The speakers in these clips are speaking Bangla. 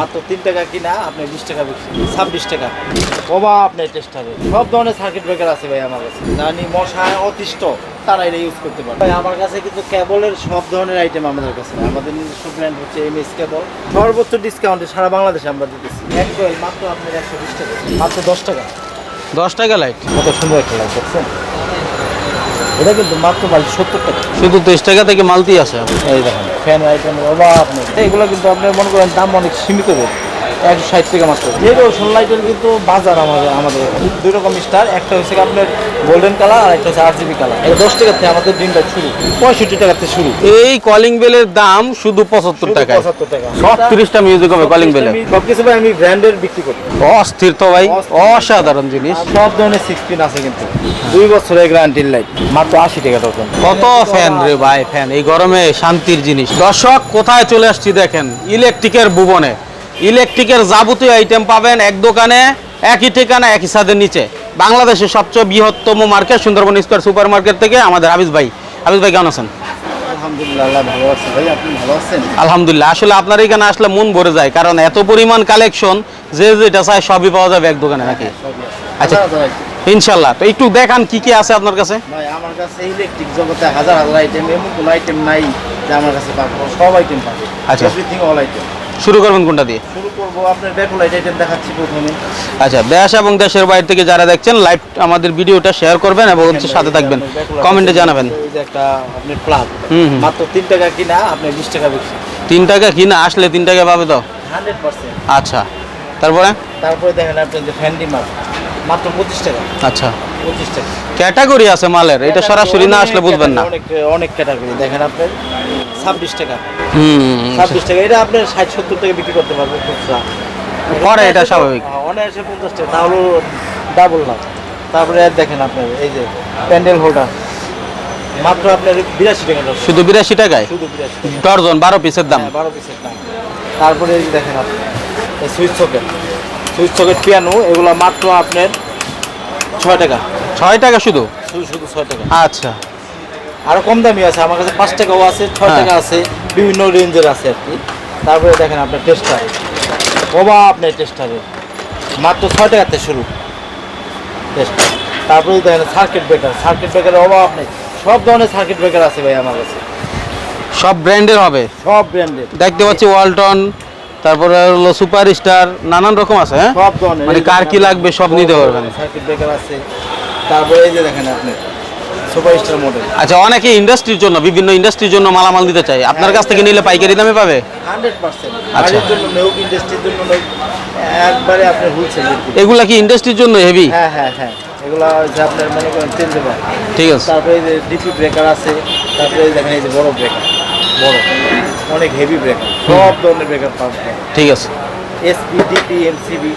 মাত্র তিন টাকা কিনা আপনি বিশ টাকা বিক্রি ছাব্বিশ টাকা। ওবা আপনার টেস্ট হবে। সব ধরনের সার্কিট ব্রেকার আছে ভাই আমার কাছে। জানি মশায় অতিষ্ঠ তারা এটা ইউজ করতে পারে ভাই আমার কাছে কিন্তু কেবলের সব ধরনের আইটেম আমাদের কাছে আমাদের নিজস্ব ব্র্যান্ড হচ্ছে এম এস কেবল সর্বোচ্চ ডিসকাউন্টে সারা বাংলাদেশে আমরা দিতেছি। এক মাত্র আপনার একশো বিশ টাকা। মাত্র দশ টাকা। দশ টাকা লাইট কত সুন্দর একটা লাইট দেখছেন? এটা কিন্তু মাত্র মাল সত্তর টাকা। শুধু তেইশ টাকা থেকে মালতি আছে। এই দেখেন ফ্যান আইটেম অভাব নেই। এগুলো কিন্তু আপনি মনে করেন দাম অনেক সীমিত রেট। একশো ষাট টাকা মাত্র। এই রসুন লাইটের কিন্তু বাজার আমাদের আমাদের দুই রকম স্টার একটা হচ্ছে আপনার গোল্ডেন কালার আর একটা হচ্ছে আর জিবি কালার এই দশ টাকা থেকে আমাদের দিনটা শুরু। পঁয়ষট্টি টাকা থেকে শুরু। এই কলিং বেলের দাম শুধু পঁচাত্তর টাকায়। 75 টাকা। ছত্রিশটা মিউজিক হবে কলিং বেলের সবকিছু ভাই আমি ব্র্যান্ডের বিক্রি করি। অস্থির তো ভাই অসাধারণ জিনিস। সব ধরনের সিক্স পিন আছে কিন্তু। দুই বছরের গ্যারান্টির লাইট মাত্র আশি টাকা ডজন কত ফ্যান রে ভাই ফ্যান এই গরমে শান্তির জিনিস। দর্শক কোথায় চলে আসছি দেখেন? ইলেকট্রিকের ভুবনে। ইলেকট্রিকের যাবতীয় আইটেম পাবেন এক দোকানে একই ঠিকানা একই ছাদের নিচে। বাংলাদেশের সবচেয়ে বৃহত্তম market Sundarban square super market থেকে আমাদের হাবিজ ভাই। হাবিজ ভাই কেমন আছেন? আলহামদুলিল্লাহ আসলে আপনার এখানে আসলে মন ভরে যায় কারণ এত পরিমাণ কালেকশন যে যেটা চায় সবই পাওয়া যাবে এক দোকানে নাকি? আচ্ছা। হাজার item। ইনশাল্লাহ তো একটু দেখান কি কি আছে আপনার কাছে? ভাই আমার কাছে ইলেকট্রিক জগতে হাজার হাজার আইটেম এমন কোনো আইটেম নাই যে আমার কাছে পাবো সব আইটেম পাবে আচ্ছা। এভরিথিং অল আইটেম শুরু করবেন কোনটা দিয়ে? শুরু করব আপনার ব্যাকুলাইট আইটেম দেখাচ্ছি প্রথমে। আচ্ছা দেশ এবং দেশের বাইরে থেকে যারা দেখছেন লাইভ আমাদের ভিডিওটা শেয়ার করবেন এবং হচ্ছে সাথে থাকবেন। কমেন্টে জানাবেন। এই যে একটা আপনার প্লাগ। মাত্র তিন টাকা কিনা আপনি বিশ টাকা বিক্রি। তিন টাকা কিনা আসলে তিন টাকা পাবে তো? Hundred percent. আচ্ছা তারপরে? তারপরে দেখেন আপনি যে ফ্যান্ডি মাল মাত্র পঁচিশ টাকা। আচ্ছা। ক্যাটাগরি আছে মালের এটা সরাসরি না আসলে বুঝবেন না। অনেক অনেক ক্যাটাগরি। দেখেন আপনার ছাব্বিশ টাকা। হুম ছাব্বিশ টাকা এটা আপনার ষাট সত্তর টাকা বিক্রি করতে পারবেন খুচরা। করে এটা স্বাভাবিক। হ্যাঁ, অনায়াসে পঞ্চাশ টাকা তাহলে ডাবল না। তারপরে আর দেখেন আপনার এই যে প্যান্ডেল হোল্ডার মাত্র আপনার বিরাশি টাকা শুধু বিরাশি টাকায়? শুধু বিরাশি ডর্জন বারো পিসের দাম? হ্যাঁ, বারো পিসের দাম। তারপরে এই দেখেন আপনি এই switch socket. Switch socket piano এগুলো মাত্র আপনার ছয় টাকা। ছয় টাকা শুধু? শুধু শুধু ছয় টাকা। আচ্ছা। আরও কম দামি আছে আমার কাছে পাঁচ টাকাও আছে ছয় হ্যাঁ। টাকা আছে বিভিন্ন রেঞ্জের আছে আর কি। তারপরে দেখেন আপনার টেস্টার ওবা আপনার টেস্টারে মাত্র ছয় টাকাতে শুরু। টেস্টার তারপরে দেখেন সার্কিট ব্রেকার সার্কিট ব্রেকারের অভাব নেই। সব ধরনের সার্কিট ব্রেকার আছে ভাই আমার কাছে। সব ব্র্যান্ডের হবে? সব ব্র্যান্ডের দেখতে পাচ্ছি ওয়ালটন তারপরে হলো সুপার স্টার নানান রকম আছে হ্যাঁ? সব ধরনের। মানে কার কি লাগবে সব নিতে পারবেন। সার্কিট ব্রেকার আছে। তারপরে এই যে দেখেন আপনি সুপার স্টার মডেল আচ্ছা অনেকে ইন্ডাস্ট্রির জন্য বিভিন্ন ইন্ডাস্ট্রির জন্য মালামাল দিতে চাই আপনার কাছ থেকে নিলে পাইকারি দামে পাবে? Hundred percent. আচ্ছা। জন্য নেউক ইন্ডাস্ট্রির জন্য একবারে আপনি হোলসেল এগুলা কি ইন্ডাস্ট্রির জন্য হেভি হ্যাঁ হ্যাঁ হ্যাঁ। এগুলো হচ্ছে আপনার মনে করেন তেল দেবা ঠিক আছে। তারপরে এই যে ডিপি ব্রেকার আছে তারপরে দেখেন এই যে বড় ব্রেকার বড়। অনেক হেভি ব্রেকার সব ধরনের ব্রেকার পাবেন ঠিক আছে। এসপি ডিপি এমসিবি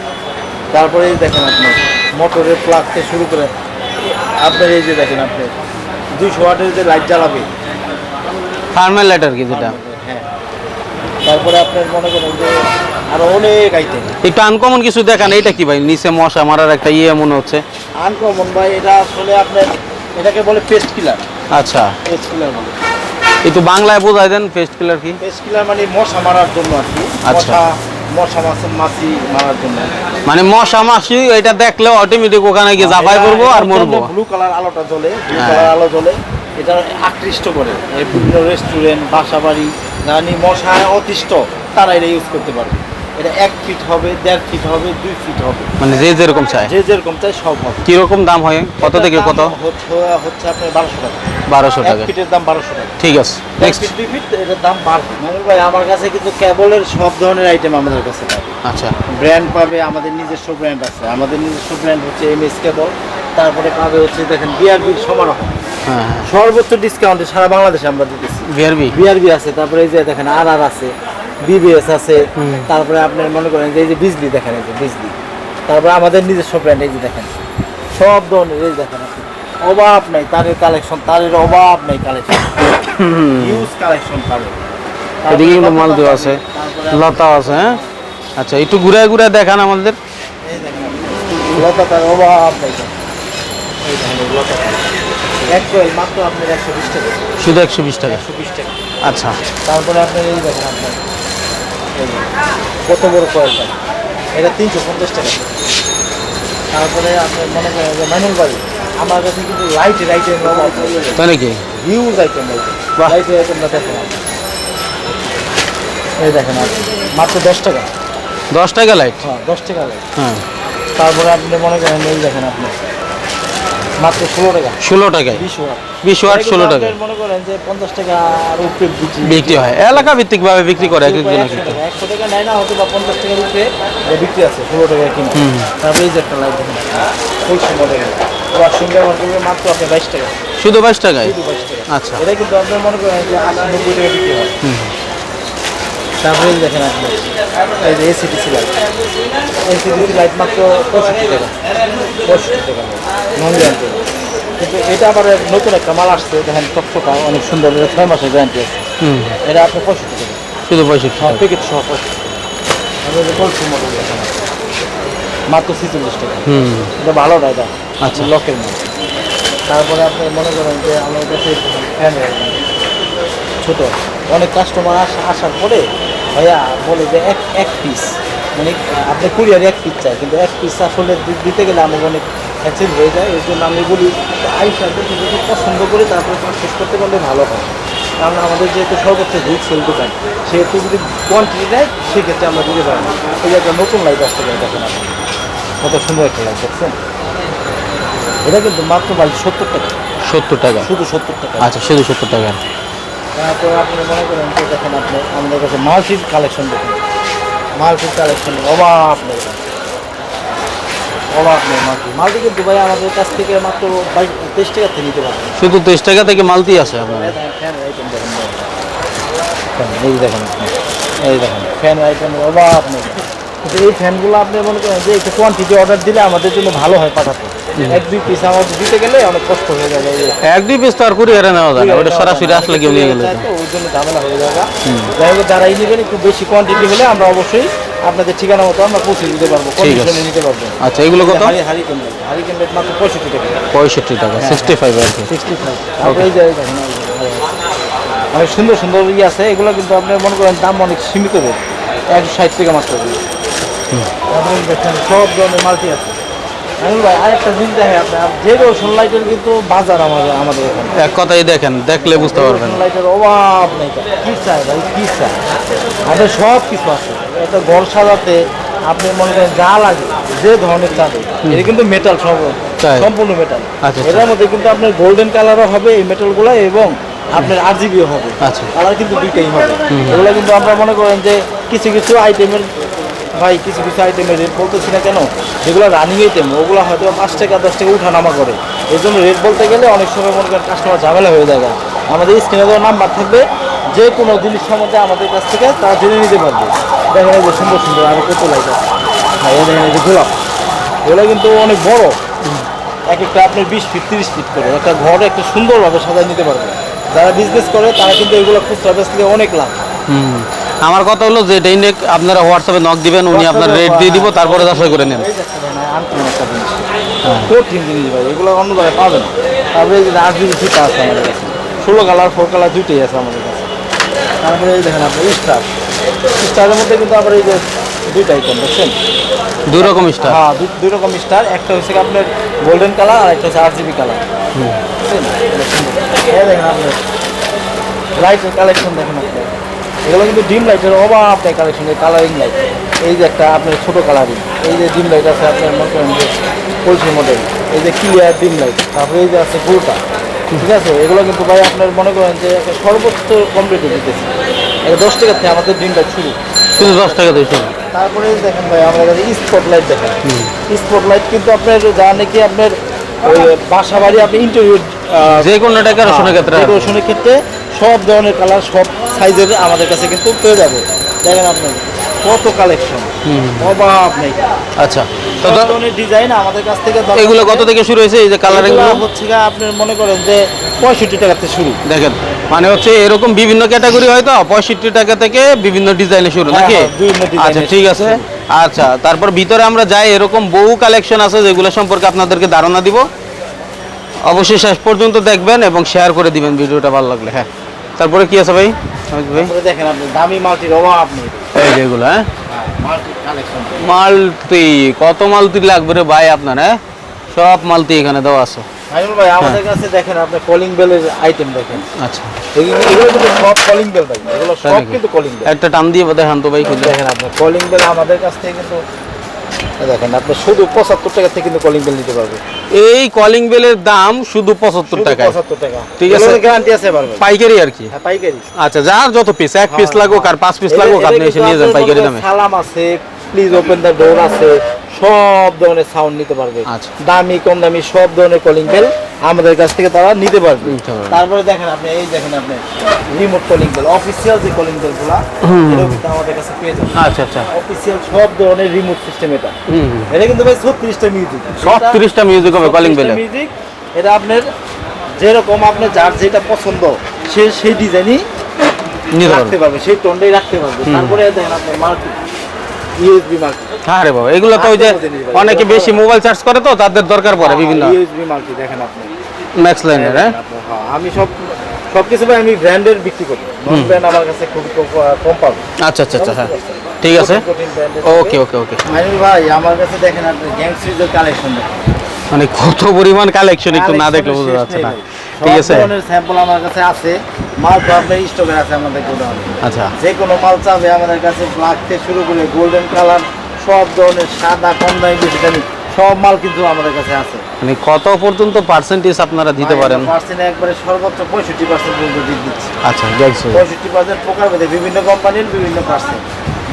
তারপরে দেখেন আপনার মোটরের প্লাগ থেকে শুরু করে আপনার এই যে দেখেন আপনি দুইশো ওয়াটের যে লাইট জ্বালাবে। থার্মাল লাইটার কি যেটা। হ্যাঁ। তারপরে আপনার মনে করেন যে আরও অনেক আইটেম একটু আনকমন কিছু দেখান এটা কি ভাই? নিচে মশা মারার একটা ইয়ে মনে হচ্ছে। আনকমন ভাই এটা আসলে আপনার এটাকে বলে পেস্ট কিলার আচ্ছা। পেস্ট কিলার বলে। একটু বাংলায় বোঝাই দেন পেস্ট কিলার কি? পেস্ট কিলার মানে মশা মারার জন্য আর কি। আচ্ছা। মশা মাছি মারার জন্য। মানে মশা মাছি এটা দেখলে অটোমেটিক ওখানে গিয়ে জাফাই করব আর মরবো। ব্লু কালার আলোটা জ্বলে ব্লু হ্যাঁ। কালার আলো জ্বলে এটা আকৃষ্ট করে। এই বিভিন্ন রেস্টুরেন্ট বাসা বাড়ি মশায় অতিষ্ঠ তারা এটা ইউজ করতে পারবে। এটা এক ফিট হবে দেড় ফিট হবে দুই ফিট হবে। মানে যে যেরকম চায়। যে যেরকম চাই সব হবে। কীরকম দাম হয়? কত থেকে কত? হচ্ছে হচ্ছে আপনার বারোশো টাকা। বারোশো টাকা। ফিটের দাম বারোশো টাকা। ঠিক আছে নেক্সট দুই ফিট এটার দাম বারোশো। মানে ভাই আমার কাছে কিন্তু কেবলের সব ধরনের আইটেম আমাদের কাছে পাবে। আচ্ছা। ব্র্যান্ড পাবে আমাদের নিজস্ব ব্র্যান্ড আছে। আমাদের নিজস্ব ব্র্যান্ড হচ্ছে এম এস কেবল তারপরে পাবে হচ্ছে দেখেন বিআরবির সমারোহ। হ্যাঁ হ্যাঁ। সর্বোচ্চ ডিসকাউন্টে সারা বাংলাদেশে আমরা দিতেছি। বিআরবি বিআরবি আছে তারপরে এই যে দেখেন আর আর আছে। বিবিএস আছে তারপরে আপনার মনে করেন যে এই যে বিজলি দেখেন এই যে বিজলি তারপরে আমাদের নিজস্ব ব্র্যান্ড এই যে দেখেন সব ধরনের এই দেখেন আপনি। অভাব নাই তারের কালেকশন তারের অভাব নাই কালেকশন হিউজ কালেকশন পাবে এদিকে কিন্তু মাল দেওয়া আছে লতা আছে হ্যাঁ? আচ্ছা একটু ঘুরে ঘুরে দেখান আমাদের। লতা তার অভাব নাই। শুধু একশো বিশ টাকা। আচ্ছা। তারপরে আপনার এই দেখেন আপনার কত বড় কয়েলটা এটা তিনশো পঞ্চাশ টাকা। তারপরে আপনি মনে করেন যে মাইনুল বাড়ি আমার কাছে কিন্তু লাইট অভাব তাই নাকি? হিউজ আইটেম লাইট আইটেমটা দেখেন। এই দেখেন আপনি। মাত্র দশ টাকা। দশ টাকা লাইট হ্যাঁ দশ টাকা লাইট হ্যাঁ। তারপরে আপনি মনে করেন এই দেখেন আপনি। মাত্র ষোলো টাকা। ষোলো টাকায়? বিশ ওয়াট। ষোলো টাকা মনে করেন যে পঞ্চাশ টাকা আর বিক্রি হয়। এলাকা ভিত্তিক ভাবে বিক্রি করে এক একজনের একশো টাকা নেয় না হয়তো বা পঞ্চাশ টাকার উপরে বিক্রি আছে ষোলো টাকা কিনে। তারপরে এই যে একটা লাইট দেখেন। খুব সুন্দর মাত্র আপনি বাইশ টাকা। শুধু বাইশ টাকায়? টাকা। আচ্ছা। এটা কিন্তু আপনার মনে করেন যে আশি নব্বই টাকা বিক্রি হয়। তারপরে দেখেন আপনি এই যে এসিডিসি লাইট এসিডিসি লাইট মাত্র পঁয়ষট্টি টাকা। পঁয়ষট্টি টাকা নন কিন্তু এটা আবার নতুন একটা মাল আসছে দেখেন টকটকা অনেক সুন্দর এটা ছয় মাসের গ্যারান্টি আছে। এটা আপনি পঁয়ষট্টি টাকা। শুধু পঁয়ষট্টি হ্যাঁ প্যাকেট সহ পঁয়ষট্টি মাত্র ছিচল্লিশ টাকা। এটা ভালোটা এটা। আচ্ছা। লকের মাল তারপরে আপনি মনে করেন যে আমার কাছে ছোট। অনেক কাস্টমার আসার পরে ভাইয়া বলে যে এক এক পিস মানে আপনি কুরিয়ার এক পিস চাই কিন্তু এক পিস আসলে দিতে গেলে আমার অনেক হ্যাচেল হয়ে যায় এই জন্য আমি বলি আইসা যদি পছন্দ করি তারপরে কাজ শেষ করতে পারলে ভালো হয়। কারণ আমাদের যেহেতু সর্বোচ্চ হোলসেল দোকান সেহেতু যদি কোয়ান্টিটি দেয় সেক্ষেত্রে আমরা দিতে পারি এই একটা নতুন লাইট আসতে পারে দেখেন আপনি। কত সুন্দর একটা লাইট দেখছেন? এটা কিন্তু মাত্র ভাই সত্তর টাকা। সত্তর টাকা। শুধু সত্তর টাকা। আচ্ছা শুধু সত্তর টাকা। তারপরে আপনি মনে করেন যে দেখেন আপনি আমাদের কাছে মাল্টির কালেকশন দেখুন মাল্টির কালেকশন অভাব নেই অভাব নেই মালটি মালটি কিন্তু ভাই আমাদের কাছ থেকে মাত্র বাইশ তেইশ টাকা থেকে নিতে পারবেন শুধু তেইশ টাকা থেকে মালতি আছে আপনার। এই দেখেন এই দেখেন। ফ্যান আইটেমের অভাব নেই এই ফ্যানগুলো আপনি মনে করেন যে একটু কোয়ান্টিটি অর্ডার দিলে আমাদের জন্য ভালো হয় পাঠাতে। এক দুই পিস আমাদের দিতে গেলে অনেক কষ্ট হয়ে যাবে এক দুই পিস তো আর কুরিয়ারে নেওয়া যায় না। ওটা সরাসরি আসলে কেউ নিয়ে গেলে ওই জন্য ঝামেলা হয়ে যাবে। যাই হোক যারাই নেবেন একটু বেশি কোয়ান্টিটি হলে আমরা অবশ্যই আপনাদের ঠিকানা মতো আমরা পৌঁছে দিতে পারব। কন্ডিশনে নিতে পারব। আচ্ছা এগুলো কত? হারি হারি কেন্দ্র মাত্র পঁয়ষট্টি টাকা। পঁয়ষট্টি টাকা সিক্সটি ফাইভ আর কি। সিক্সটি ফাইভ তারপরে অনেক সুন্দর সুন্দর ইয়ে আছে। এগুলো কিন্তু আপনি মনে করেন দাম অনেক সীমিত রেট একশো ষাট টাকা মাত্র। দেখেন সব ধরনের মালটি আছে। আমি ভাই আরেকটা জিনিস দেখে আপনি যে রোশন লাইটের কিন্তু বাজার আমাদের আমাদের এখানে। এক কথাই দেখেন দেখলে বুঝতে পারবেন। লাইটের অভাব নেই কি চাই ভাই কি চাই? আপনার সব কিছু আছে। একটা ঘর সাজাতে আপনি মনে করেন যা লাগে যে ধরনের এটা কিন্তু মেটাল তাই? সম্পূর্ণ মেটাল আচ্ছা, এটার মধ্যে কিন্তু আপনার গোল্ডেন কালারও হবে এই মেটালগুলো এবং আপনার আরজিবিও হবে। আচ্ছা। কালার কিন্তু দুইটাই হবে। এগুলো কিন্তু আমরা মনে করেন যে কিছু কিছু আইটেমের ভাই, কিছু কিছু আইটেমের রেট বলতেছি না কেন? যেগুলো রানিং আইটেম ওগুলো হয়তো পাঁচ টাকা, দশ টাকা উঠা নামা করে। এই জন্য রেট বলতে গেলে অনেক সময় মনে করেন কাস্টমার ঝামেলা হয়ে যায় আমাদের স্ক্রিনে দেওয়া নাম্বার থাকবে, যে কোনো জিনিস সম্বন্ধে আমাদের কাছ থেকে তারা জেনে নিতে পারবে। দেখেন এই যে সুন্দর সুন্দর, আর কত হ্যাঁ এই দেখেন এই যে গোলাপ। এগুলো কিন্তু অনেক বড়। এক একটা আপনার বিশ ফিট তিরিশ ফিট করে। একটা ঘর একটা সুন্দরভাবে সাজায় নিতে পারবে। যারা বিজনেস করে, তারা কিন্তু এগুলো খুচরা থেকে অনেক লাভ। আমার কথা হলো যে এটাই আপনারা হোয়াটসঅ্যাপে নক দিবেন উনি আপনার রেট দিয়ে দিব তারপরে যাচাই করে নেন। জিনিস। কঠিন জিনিস ভাই এগুলো অন্য জায়গায় পাবেন না। তারপরে এই আছে আমাদের কাছে ষোলো কালার ফোর কালার দুইটাই আছে আমাদের কাছে। তারপরে এই দেখেন আপনি স্টার। স্টারের মধ্যে কিন্তু আবার এই যে দুইটা আইটেম দেখছেন? দুই রকম স্টার। হ্যাঁ দুই রকম স্টার। একটা হচ্ছে আপনার গোল্ডেন কালার আর একটা হচ্ছে আট জিবি কালার দেখেন আপনি লাইটের কালেকশন দেখেন আপনি। এগুলো কিন্তু ডিম লাইটের অভাব আপনার কালেকশন এই কালারিং লাইট এই যে একটা আপনার ছোটো কালারিং এই যে ডিম লাইট আছে আপনার মনে করেন যে পোলট্রি মডেল এই যে ক্লিয়ার ডিম লাইট তারপরে এই যে আছে গোটা ঠিক আছে? এগুলো কিন্তু ভাই আপনার মনে করেন যে একটা সর্বোচ্চ কমপ্লিটে দিতেছে। এটা দশ টাকা থেকে আমাদের ডিম লাইট শুরু। শুধু দশ টাকা দিয়ে শুরু। তারপরে দেখেন ভাই আমাদের কাছে স্পট লাইট দেখেন স্পট লাইট কিন্তু আপনার যা নাকি আপনার ওই বাসা বাড়ি আপনি ইন্টারভিউ যে কোনো টাকা রসুনের ক্ষেত্রে। আছে। রসুনের ক্ষেত্রে সব ধরনের কালার সব সাইজের আমাদের কাছে কিন্তু পেয়ে যাবে। দেখেন আপনি কত কালেকশন। অভাব নেই। আচ্ছা তো ধরনের ডিজাইন আমাদের কাছ থেকে এগুলো কত থেকে শুরু হয়েছে? এই যে কালারিং এগুলো হচ্ছে গিয়ে আপনার মনে করেন যে পঁয়ষট্টি টাকাতে শুরু। দেখেন মানে হচ্ছে এরকম বিভিন্ন ক্যাটাগরি হয়তো পঁয়ষট্টি টাকা থেকে বিভিন্ন ডিজাইনে শুরু হ্যাঁ, নাকি? হ্যাঁ, আচ্ছা ঠিক আছে। আচ্ছা তারপর ভিতরে আমরা যাই এরকম বহু কালেকশন আছে যেগুলো সম্পর্কে আপনাদেরকে ধারণা দিব। অবশ্যই শেষ পর্যন্ত দেখবেন এবং শেয়ার করে দিবেন ভিডিওটা ভালো লাগলে হ্যাঁ। তারপরে কি আছে ভাই? দেখেন আপনি দামি মাল্টির অভাব নেই। এই যেগুলো হ্যাঁ? মাল্টি কালেকশন মালতি কত মালতি লাগবে রে ভাই আপনার হ্যাঁ? সব মালতি এখানে দেওয়া আছে। ভাই আমাদের কাছে দেখেন আপনি কলিং বেলের আইটেম দেখেন। আচ্ছা। এগুলো কিন্তু সব কলিং বেল ভাই এগুলো সব কিন্তু কলিং বেল একটা টান দিয়ে দেখান তো ভাই দেখেন আপনি কলিং বেল আমাদের কাছ থেকে কিন্তু দেখেন আপনি শুধু পঁচাত্তর টাকা থেকে কিন্তু কলিং বেল নিতে পারবেন। এই কলিং বেলের দাম শুধু পঁচাত্তর টাকা। ঠিক আছে। গ্যারান্টি আছে পাইকারি আর কি? হ্যাঁ পাইকারি। আচ্ছা যার যত পিস এক পিস হ্যাঁ, লাগুক আর পাঁচ পিস লাগুক আপনি এসে নিয়ে যান পাইকারি দামে। সালাম আছে প্লিজ ওপেন দ্য ডোর আছে। সব ধরনের সাউন্ড নিতে পারবে। আচ্ছা। দামি কম দামি সব ধরনের কলিং বেল আমাদের কাছ থেকে তারা নিতে পারবে। তারপরে দেখেন আপনি এই দেখেন আপনি রিমোট কলিং বেল অফিসিয়াল যে কলিং বেলগুলা আমাদের কাছে পেয়ে যাবেন। আচ্ছা আচ্ছা। অফিসিয়াল সব ধরনের রিমোট সিস্টেম এটা। এটা কিন্তু ভাই ছত্রিশটা মিউজিক ছত্রিশটা মিউজিক হবে কলিং বেলে মিউজিক এটা আপনার যেরকম আপনার যার যেটা পছন্দ সে সেই ডিজাইনই নিতে রাখতে পারবে পারবে সেই টোনটাই রাখতে পারবে। তারপরে দেখেন আপনার মাল্টি ইউএসবি মাল্টি হ্যাঁ রে বাবা এগুলো তো ওই যে অনেকে বেশি মোবাইল চার্জ করে তো তাদের দরকার পড়ে বিভিন্ন। ইউএসবি মাল্টি দেখেন আপনি। ম্যাক্স লাইনের হ্যাঁ? হ্যাঁ, আমি সব সব কিছু আমি ব্র্যান্ডের বিক্রি করি। নন ব্র্যান্ড আমার কাছে খুব কম কম পাবে। আচ্ছা আচ্ছা আচ্ছা হ্যাঁ। ঠিক আছে। ওকে ওকে ওকে মাইনুল ভাই আমার কাছে দেখেন আপনি গ্যাং সিরিজের কালেকশন মানে কত পরিমাণ কালেকশন একটু না দেখলে বোঝা যাচ্ছে না। ঠিক আছে। স্যাম্পল আমার কাছে আছে। মাল তো আপনার স্টকে আছে আমাদের গোডাউনে। আচ্ছা। যে কোনো মাল চাবে আমাদের কাছে ব্ল্যাক থেকে শুরু করে গোল্ডেন কালার সব ধরনের সাদা কম দামি বেশি দামি সব মাল কিন্তু আমাদের কাছে আছে। মানে কত পর্যন্ত পার্সেন্টেজ আপনারা দিতে পারেন? পার্সেন্ট একবারে সর্বোচ্চ পঁয়ষট্টি পার্সেন্ট পর্যন্ত দিয়ে দিচ্ছি। আচ্ছা পঁয়ষট্টি পার্সেন্ট প্রকার বিভিন্ন কোম্পানির বিভিন্ন পার্সেন্ট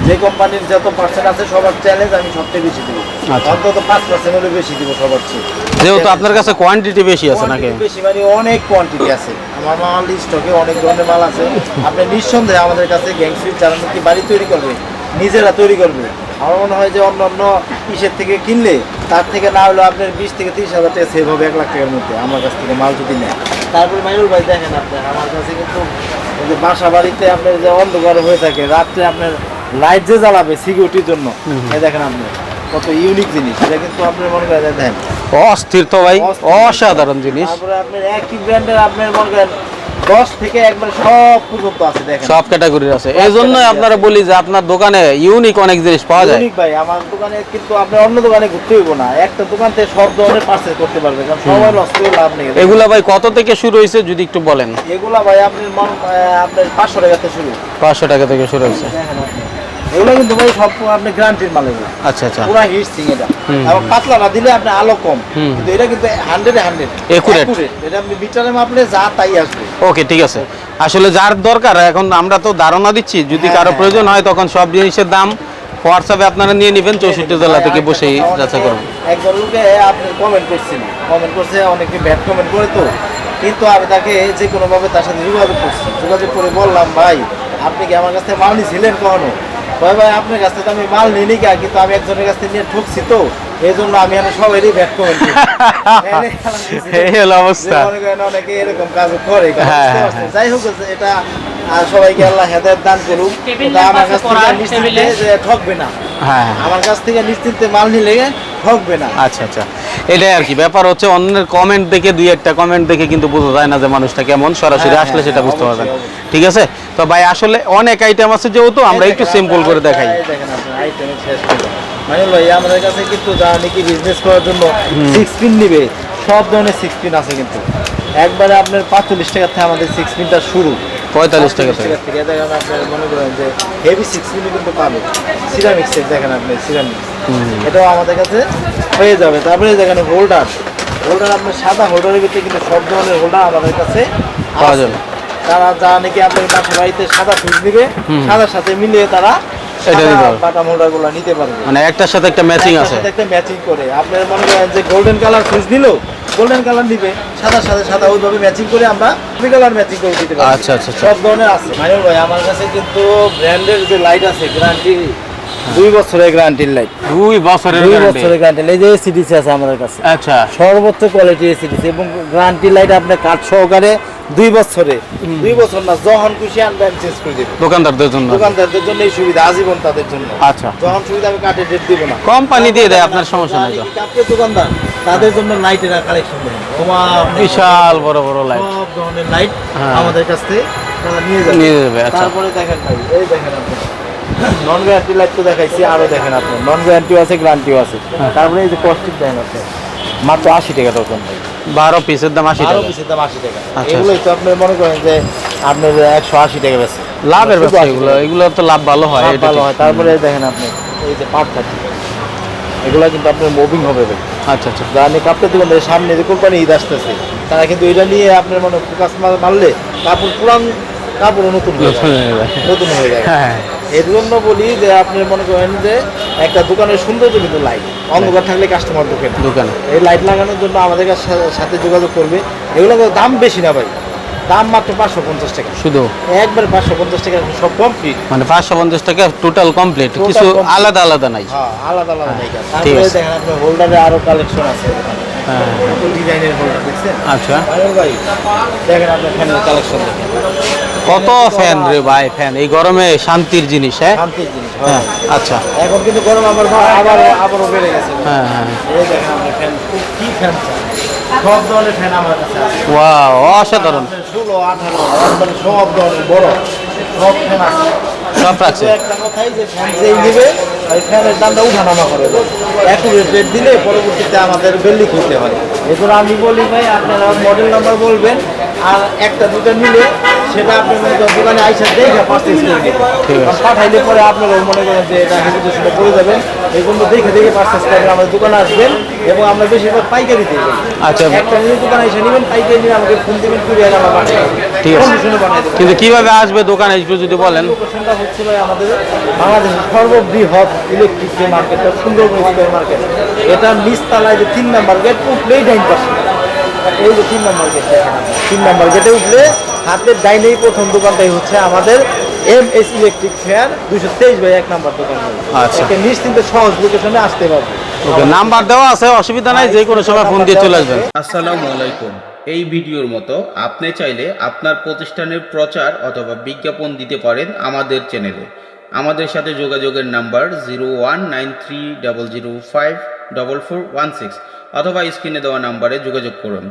যে কোম্পানির যত পার্সেন্ট আছে সবার চ্যালেঞ্জ আমি সবচেয়ে বেশি দিব। আচ্ছা। অন্তত পাঁচ পার্সেন্ট হলে বেশি দিব সবার চেয়ে। যেহেতু আপনার কাছে কোয়ান্টিটি বেশি আছে নাকি? বেশি মানে অনেক কোয়ান্টিটি আছে। আমার মাল স্টকে অনেক ধরনের মাল আছে। আপনি নিঃসন্দেহে আমাদের কাছে গ্যাং সুইট যারা নাকি বাড়ি তৈরি করবে নিজেরা তৈরি করবে। আমার মনে হয় যে অন্য অন্য ইসের থেকে কিনলে তার থেকে না হলেও আপনার বিশ থেকে তিরিশ হাজার টাকা সেভ হবে এক লাখ টাকার মধ্যে আমার কাছ থেকে মাল যদি নেয়। তারপরে মাইনুল ভাই দেখেন আপনি আমার কাছে কিন্তু বাসা বাড়িতে আপনার যে অন্ধকার হয়ে থাকে রাত্রে আপনার লাইট যে জ্বালাবে সিকিউরিটির জন্য এই দেখেন আপনি কত ইউনিক জিনিস। এটা কিন্তু আপনার মনে করেন দেখেন। অস্থির তো ভাই অসাধারণ জিনিস। তারপরে আপনার একই ব্র্যান্ডের আপনার মনে করেন দশ থেকে একবার সব পর্যন্ত আছে দেখেন। সব ক্যাটাগরির আছে। এই জন্যই আপনারা বলি যে আপনার দোকানে ইউনিক অনেক জিনিস পাওয়া যায়। ইউনিক ভাই আমার দোকানে কিন্তু আপনি অন্য দোকানে ঘুরতে হইব না। একটা দোকান থেকে সব ধরনের পার্সেল করতে পারবে কারণ সবার লস করে লাভ নেই এগুলা। ভাই কত থেকে শুরু হয়েছে যদি একটু বলেন? এগুলা ভাই আপনি মন আপনার পাঁচশো টাকাতে শুরু। পাঁচশো টাকা থেকে শুরু হয়েছে। দেখেন আপনি। এগুলো কিন্তু ভাই সব আপনি গ্যারান্টির মাল এগুলো। আচ্ছা আচ্ছা। পুরা হিট সিং এটা। এবং পাতলা না দিলে আপনি আলো কম। কিন্তু এটা কিন্তু হান্ড্রেড হান্ড্রেড Accurate। এটা আপনি মিটারে মাপলে যা তাই আসবে। ওকে ঠিক আছে। আসলে যার দরকার এখন আমরা তো ধারণা দিচ্ছি যদি হ্যাঁ, কারও হ্যাঁ, প্রয়োজন হয়। তখন সব জিনিসের দাম হোয়াটসঅ্যাপে আপনারা নিয়ে নেবেন চৌষট্টি জেলা থেকে বসেই যাচাই করবেন একজন লোকে আপনি কমেন্ট করছেন। কমেন্ট করছে অনেকে ব্যাড কমেন্ট করে তো। কিন্তু আমি তাকে যে কোনোভাবে তার সাথে যোগাযোগ করছি। যোগাযোগ করে বললাম ভাই আপনি কি আমার কাছ থেকে মাল নিয়েছিলেন কখনো? ভাই ভাই আপনার কাছ থেকে আমি মাল নিই কা কিন্তু আমি একজনের কাছ থেকে নিয়ে ঠকছি তো। এই জন্য আমি এখানে সবাইরই ব্যাড কমেন্ট এই হলো অবস্থা। অনেকে এরকম কাজ করে হ্যাঁ, হ্যাঁ, পারছেন? যাই হোক এটা আর সবাইকে আল্লাহ হেদায়ত দান করুক। আমার কাছ থেকে নিশ্চিন্তে যে ঠকবে না। হ্যাঁ। আমার কাছ থেকে নিশ্চিন্তে মাল নিলে ঠকবে না। আচ্ছা আচ্ছা। এটাই আর কি। ব্যাপার হচ্ছে অন্যের কমেন্ট দেখে দুই একটা কমেন্ট দেখে কিন্তু বোঝা যায় না যে মানুষটা কেমন সরাসরি হ্যাঁ, আসলে হ্যাঁ, সেটা বুঝতে অবশ্যই, পারবেন ঠিক আছে? তো ভাই আসলে অনেক আইটেম আছে যেহেতু আমরা একটু সিম্পল করে দেখাই। দেখেন আপনার শেষ মাইনুল আমাদের কাছে কিন্তু যারা নাকি বিজনেস করার জন্য সিক্স পিন নিবে সব ধরনের সিক্স পিন আছে কিন্তু। একবারে আপনার পাঁচচল্লিশ টাকা থেকে আমাদের সিক্স পিনটা শুরু। পঁয়তাল্লিশ টাকা থেকে দেখেন আপনার মনে করেন যে হেভি সিক্স কিন্তু পাবে। সিরামিক্স দেখেন আপনি সিরামিক্স এটাও আমাদের কাছে হয়ে যাবে। তারপরে দেখেন হোল্ডার হোল্ডার আপনার সাদা হোল্ডারের ভিতরে কিন্তু সব ধরনের হোল্ডার আমাদের কাছে পাওয়া যাবে। তারা যা নাকি আপনার বাসা বাড়িতে সাদা সুইচ নিবে সাদার সাথে মিলিয়ে তারা এটা নিতে পারবে। পারবে। মানে একটার সাথে একটা ম্যাচিং আছে। একটা ম্যাচিং করে। আপনার মনে করেন যে গোল্ডেন কালার সুইচ দিল গোল্ডেন কালার দিবে সাদা সাদা সাদা ওইভাবে ম্যাচিং করে আমরা কালার ম্যাচিং করে দিতে পারি আচ্ছা, আচ্ছা, আচ্ছা। সব ধরনের আছে। মাইনুল ভাই আমার কাছে কিন্তু ব্র্যান্ডের যে লাইট আছে গ্যারান্টি দুই বছরের গ্যারান্টির লাইট দুই বছরের দুই। বছরের গ্যারান্টি এই যে এসিডিসি আছে আমাদের কাছে। আচ্ছা। সর্বোচ্চ কোয়ালিটি এসিডিসি এবং গ্যারান্টি লাইট আপনার কাঠ সহকারে দুই বছরে। দুই বছর না যখন খুশি আনবেন চেঞ্জ করে দেবেন দোকানদারদের জন্য। দোকানদারদের জন্য এই সুবিধা আজীবন তাদের জন্য। আচ্ছা। যখন সুবিধা আমি কাঠের রেট দিব না। কোম্পানি দিয়ে দেয় আপনার সমস্যা নেই তো। দোকানদার তাদের জন্য লাইটের কালেকশন দেন তোমার বিশাল বড় বড় লাইট সব ধরনের লাইট হ্যাঁ। আমাদের কাছ থেকে নিয়ে যাবেন নিয়ে যাবে, আচ্ছা। তারপরে দেখেন ভাই এই দেখেন আপনি। নন গ্যারান্টি লাইট তো দেখাইছি আরও দেখেন আপনি। নন গ্যারান্টিও আছে গ্যারান্টিও আছে। হ্যাঁ। তারপরে এই যে কস্টিক আপনি। মাত্র আশি টাকা ডজন ভাই বারো পিসের দাম আশি পিসের দাম আশি টাকা। আচ্ছা, এগুলোই তো আপনি মনে করেন যে আপনার একশো আশি টাকা বেশি লাভের ব্যবসা এগুলো এগুলো তো লাভ ভালো হয় ভালো হয়। তারপরে দেখেন আপনি এই যে পাট এগুলো কিন্তু আপনার মুভিং হবে ভাই। আচ্ছা আচ্ছা। কাপড়ের দোকানের সামনে যে কোরবানি ঈদ আসতেছে তারা কিন্তু এটা নিয়ে আপনার মনে ফোকাস মারলে কাপড় পুরান কাপড় নতুন নতুন হয়ে যায়। নতুন হয়ে যায়। হ্যাঁ। এর জন্য বলি যে আপনি মনে করেন যে একটা দোকানের সৌন্দর্য কিন্তু লাইট অন্ধকার থাকলে কাস্টমার ঢোকে। দোকানে এই লাইট লাগানোর জন্য আমাদের সাথে যোগাযোগ করবে। এগুলো দাম বেশি না ভাই। দাম মাত্র পাঁচশো পঞ্চাশ টাকা। শুধু? একবার পাঁচশো পঞ্চাশ টাকা সব কমপ্লিট মানে পাঁচশো পঞ্চাশ টাকা টোটাল কমপ্লিট কিছু আলাদা আলাদা নাই। হ্যাঁ আলাদা আলাদা নাই। ঠিক আছে। দেখেন আপনার হোল্ডারে আরও কালেকশন আছে হ্যাঁ ডিজাইনের হোল্ডার দেখছেন? আচ্ছা। ভাই দেখেন আপনার ফ্যানের কালেকশন দেখেন। কত ফ্যান রে ভাই ফ্যান এই গরমে শান্তির জিনিস হ্যাঁ? শান্তির জিনিস হ্যাঁ হ্যাঁ। আচ্ছা। এখন কিন্তু গরম আবার আবার আবারও বেড়ে গেছে। হ্যাঁ হ্যাঁ এই দেখেন ফ্যান কি ফ্যান সব ধরনের ফ্যান আমার কাছে আছে। ওয়াও অসাধারণ। আপনার ষোলো আঠারো একবারে সব ধরনের বড় সব ফ্যান আছে। সব রাখছে একটা কথাই যে ফ্যান যেই নেবে ওই ফ্যানের দামটা উঠানামা করে অ্যাকুরেট রেট দিলে পরবর্তীতে আমাদের বিল্ডিং হতে হয়। এরপর আমি বলি ভাই আপনারা মডেল নাম্বার বলবেন আর একটা দুটো নিলে সেটা আপনি দোকানে আইসা দেখে পারচেস করে ঠিক আছে। পাঠাইলে পরে আপনারা মনে করেন যে এটা হেঁটে সেটা করে যাবেন এগুলো দেখে দেখে পারচেস করবেন আমাদের দোকানে আসবেন এবং আমরা বেশিরভাগ পাইকারি দিই আচ্ছা। একটা নিলে দোকানে এসে নেবেন পাইকারি নিয়ে আমাকে ফোন দেবেন কুরিয়ার আমরা পাঠিয়ে দেবো। ঠিক আছে। কিন্তু কীভাবে আসবে দোকানে একটু যদি বলেন লোকেশনটা হচ্ছে ভাই আমাদের বাংলাদেশের সর্ববৃহৎ ইলেকট্রিক যে মার্কেটটা সুন্দরবন স্কোয়ার মার্কেট এটা নিচতলায় যে তিন নাম্বার গেট উঠলেই ডাইন পাশে এই যে তিন নাম্বার গেট তিন নাম্বার গেটে উঠলে হাতের ডাইনেই প্রথম দোকানটাই হচ্ছে আমাদের এম এস ইলেকট্রিক ফেয়ার দুশো তেইশ বাই এক নাম্বার দোকান আচ্ছা। নিশ্চিন্তে সহজ লোকেশনে আসতে পারবে। ওকে নাম্বার দেওয়া আছে অসুবিধা নাই যে কোনো সময় ফোন দিয়ে চলে আসবেন। আসসালামু আলাইকুম। এই ভিডিওর মতো আপনি চাইলে আপনার প্রতিষ্ঠানের প্রচার অথবা বিজ্ঞাপন দিতে পারেন আমাদের চ্যানেলে। আমাদের সাথে যোগাযোগের number zero one nine three double zero five double four one six অথবা স্ক্রিনে দেওয়া নাম্বারে যোগাযোগ করুন।